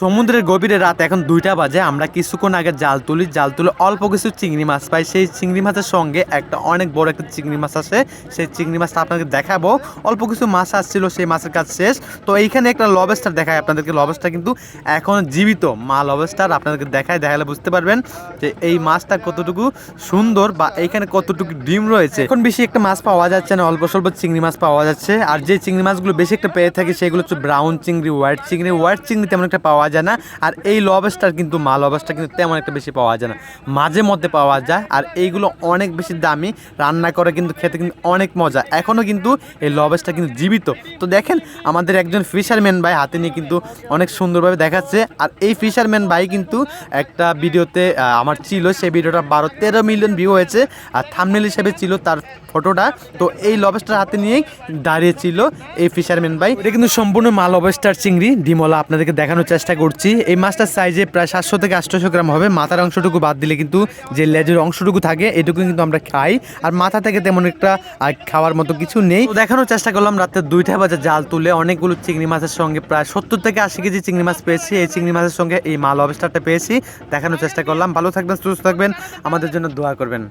সমুদ্রের গভীরে রাত এখন দুইটা বাজে, আমরা কিছুক্ষণ আগে জাল তুলি, জাল তুলে অল্প কিছু চিংড়ি মাছ পাই। সেই চিংড়ি মাছের সঙ্গে একটা অনেক বড় একটা চিংড়ি মাছ আসে। সেই চিংড়ি মাছটা আপনাকে দেখাবো। অল্প কিছু মাছ আসছিল, সেই মাছের কাজ শেষ। তো এইখানে একটা লবেস্টার দেখায় আপনাদেরকে। লবেস্টার কিন্তু এখন জীবিত। মা লবেস্টার আপনাদেরকে দেখায়, দেখালে বুঝতে পারবেন যে এই মাছটা কতটুকু সুন্দর বা এইখানে কতটুকু ডিম রয়েছে। এখন বেশি একটা মাছ পাওয়া যাচ্ছে না, অল্প স্বল্প চিংড়ি মাছ পাওয়া যাচ্ছে। আর যে চিংড়ি মাছগুলো বেশি একটা পেয়ে থাকে, সেগুলো হচ্ছে ব্রাউন চিংড়ি হোয়াইট চিংড়ি। হোয়াইট চিংড়ি তেমন একটা পাওয়া যায় না। আর এই লবস্টার কিন্তু মা লবস্টার কিন্তু তেমন একটা বেশি পাওয়া যায় না। মাঝে মধ্যে পাওয়া যায়, আর এইগুলো অনেক বেশি দামি, রান্না করে কিন্তু খেতে কিন্তু অনেক মজা। এখনও কিন্তু এই লবস্টার কিন্তু জীবিত। তো দেখেন, আমাদের একজন ফিশারম্যান ভাই হাতে নিয়ে কিন্তু অনেক সুন্দরভাবে দেখাচ্ছে। আর এই ফিশারম্যান ভাই কিন্তু একটা ভিডিওতে আমার ছিল, সেই ভিডিওটা বারো তেরো মিলিয়ন ভিউ হয়েছে। আর থামনেল হিসেবে ছিল তার ফটোটা তো এই লবস্টার হাতে নিয়েই দাঁড়িয়েছিল এই ফিশারম্যান ভাই। এটা কিন্তু সম্পূর্ণ মাল লবস্টার চিংড়ি। ডিমলা আপনাদেরকে দেখানোর চেষ্টা করছি। এই মাছটার সাইজে প্রায় সাতশো থেকে আটশোশো গ্রাম হবে। মাথার অংশটুকু বাদ দিলে কিন্তু যে লেজের অংশটুকু থাকে, এটুকু কিন্তু আমরা খাই। আর মাথা থেকে তেমন একটা খাওয়ার মতো কিছু নেই। দেখানোর চেষ্টা করলাম, রাতে দুইটা বাজে জাল তুলে অনেকগুলো চিংড়ি মাছের সঙ্গে প্রায় সত্তর থেকে আশি কেজি চিংড়ি মাছ পেয়েছি। এই চিংড়ি মাছের সঙ্গে এই মাল লবস্টারটা পেয়েছি। দেখানোর চেষ্টা করলাম। ভালো থাকবেন, সুস্থ থাকবেন। আমাদের জন্য দোয়া করবেন।